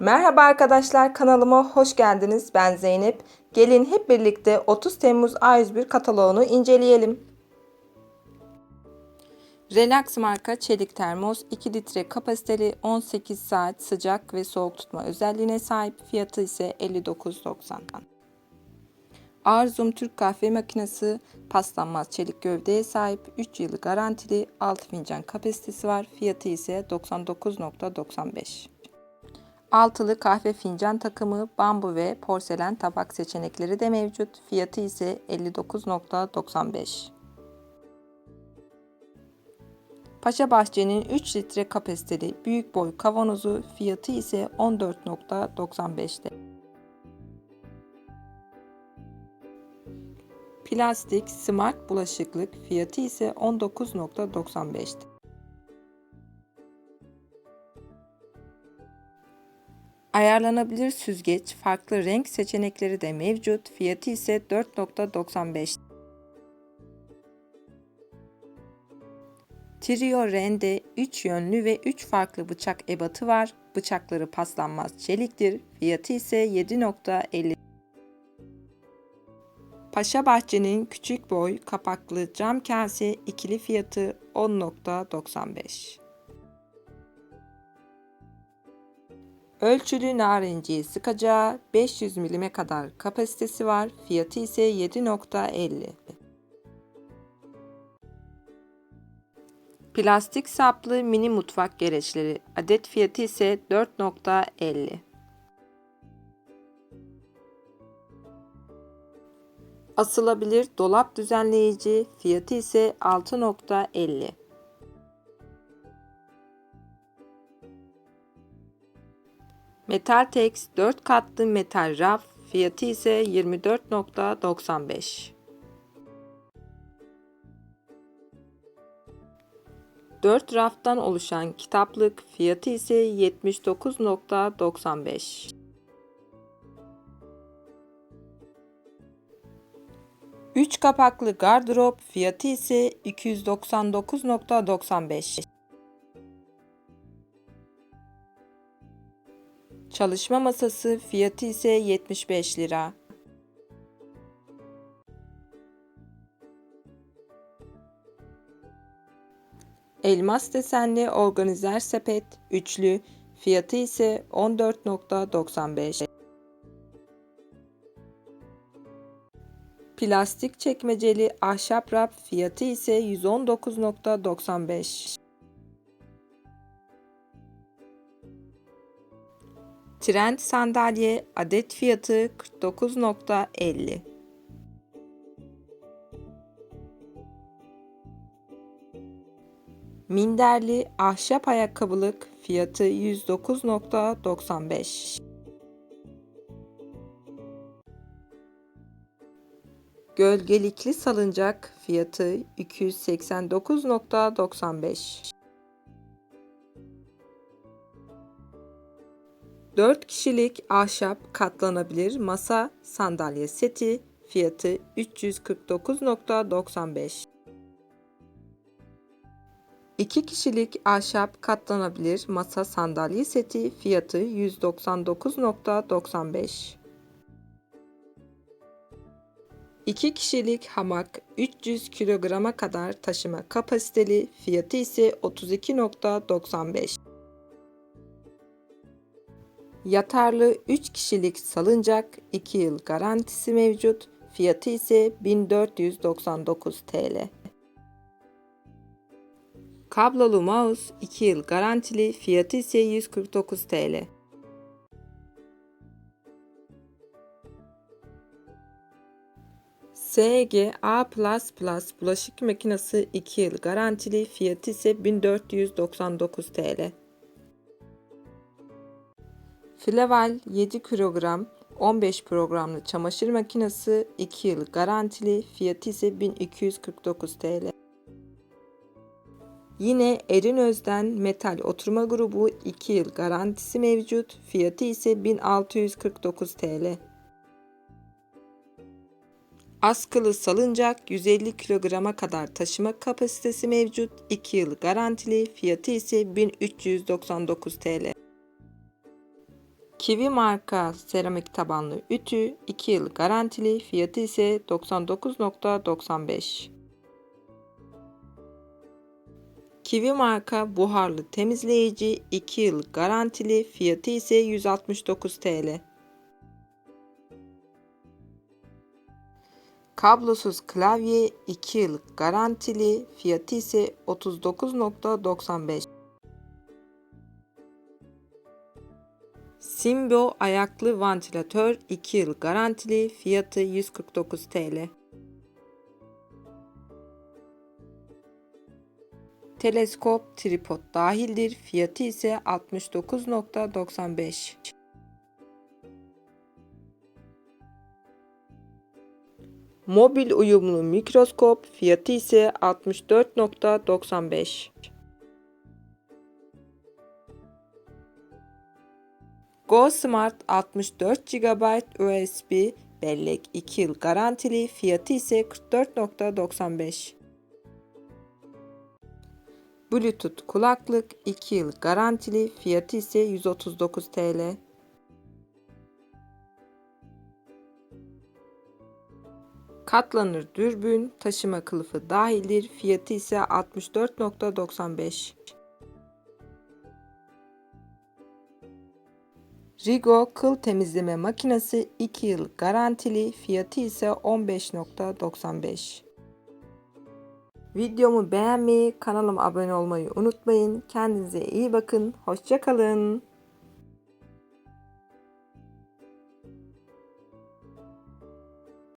Merhaba arkadaşlar kanalıma hoş geldiniz. Ben Zeynep. Gelin hep birlikte 30 Temmuz A101 kataloğunu inceleyelim. Relax marka çelik termos 2 litre kapasiteli 18 saat sıcak ve soğuk tutma özelliğine sahip fiyatı ise 59.90. Arzum Türk kahve makinesi paslanmaz çelik gövdeye sahip 3 yılı garantili 6 fincan kapasitesi var. Fiyatı ise 99.95. Altılı kahve fincan takımı, bambu ve porselen tabak seçenekleri de mevcut. Fiyatı ise 59.95. Paşa Bahçe'nin 3 litre kapasiteli büyük boy kavanozu fiyatı ise 14.95'te. Plastik smart bulaşıklık fiyatı ise 19.95'te. Ayarlanabilir süzgeç, farklı renk seçenekleri de mevcut. Fiyatı ise 4.95. Trio Rende 3 yönlü ve 3 farklı bıçak ebatı var. Bıçakları paslanmaz çeliktir. Fiyatı ise 7.50. Paşa Bahçe'nin küçük boy kapaklı cam kase ikili fiyatı 10.95. Ölçülü narenciye sıkacağı 500 milime kadar kapasitesi var. Fiyatı ise 7.50. Plastik saplı mini mutfak gereçleri adet fiyatı ise 4.50. Asılabilir dolap düzenleyici fiyatı ise 6.50. Metaltex 4 katlı metal raf fiyatı ise 24.95. 4 raftan oluşan kitaplık fiyatı ise 79.95. Üç kapaklı gardırop fiyatı ise 299.95. Çalışma masası fiyatı ise 75 lira. Elmas desenli organizer sepet üçlü fiyatı ise 14.95. Plastik çekmeceli ahşap raf fiyatı ise 119.95. Trend sandalye adet fiyatı 49.50. Minderli ahşap ayakkabılık fiyatı 109.95. Gölgelikli salıncak fiyatı 289.95. 4 kişilik ahşap katlanabilir masa sandalye seti fiyatı 349.95. 2 kişilik ahşap katlanabilir masa sandalye seti fiyatı 199.95. 2 kişilik hamak 300 kilograma kadar taşıma kapasiteli fiyatı ise 32.95. Yatarlı 3 kişilik salıncak 2 yıl garantisi mevcut. Fiyatı ise 1499 TL. Kablolu mouse 2 yıl garantili. Fiyatı ise 149 TL. SG A++ bulaşık makinesi 2 yıl garantili. Fiyatı ise 1499 TL. Fleval 7 kilogram 15 programlı çamaşır makinesi 2 yıl garantili fiyatı ise 1249 TL. Yine Erinöz'den metal oturma grubu 2 yıl garantisi mevcut fiyatı ise 1649 TL. Askılı salıncak 150 kilograma kadar taşıma kapasitesi mevcut 2 yıl garantili fiyatı ise 1399 TL. Kiwi marka seramik tabanlı ütü 2 yıl garantili fiyatı ise 99.95. Kiwi marka buharlı temizleyici 2 yıl garantili fiyatı ise 169 TL. Kablosuz klavye 2 yıl garantili fiyatı ise 39.95. Simbo ayaklı vantilatör 2 yıl garantili fiyatı 149 TL. Teleskop tripod dahildir fiyatı ise 69.95. Mobil uyumlu mikroskop fiyatı ise 64.95. Go Smart 64 GB USB bellek 2 yıl garantili fiyatı ise 44.95. Bluetooth kulaklık 2 yıl garantili fiyatı ise 139 TL. Katlanır dürbün taşıma kılıfı dahildir fiyatı ise 64.95. Rigo kıl temizleme makinesi 2 yıl garantili fiyatı ise 15.95. Videomu beğenmeyi, kanalıma abone olmayı unutmayın. Kendinize iyi bakın. Hoşçakalın.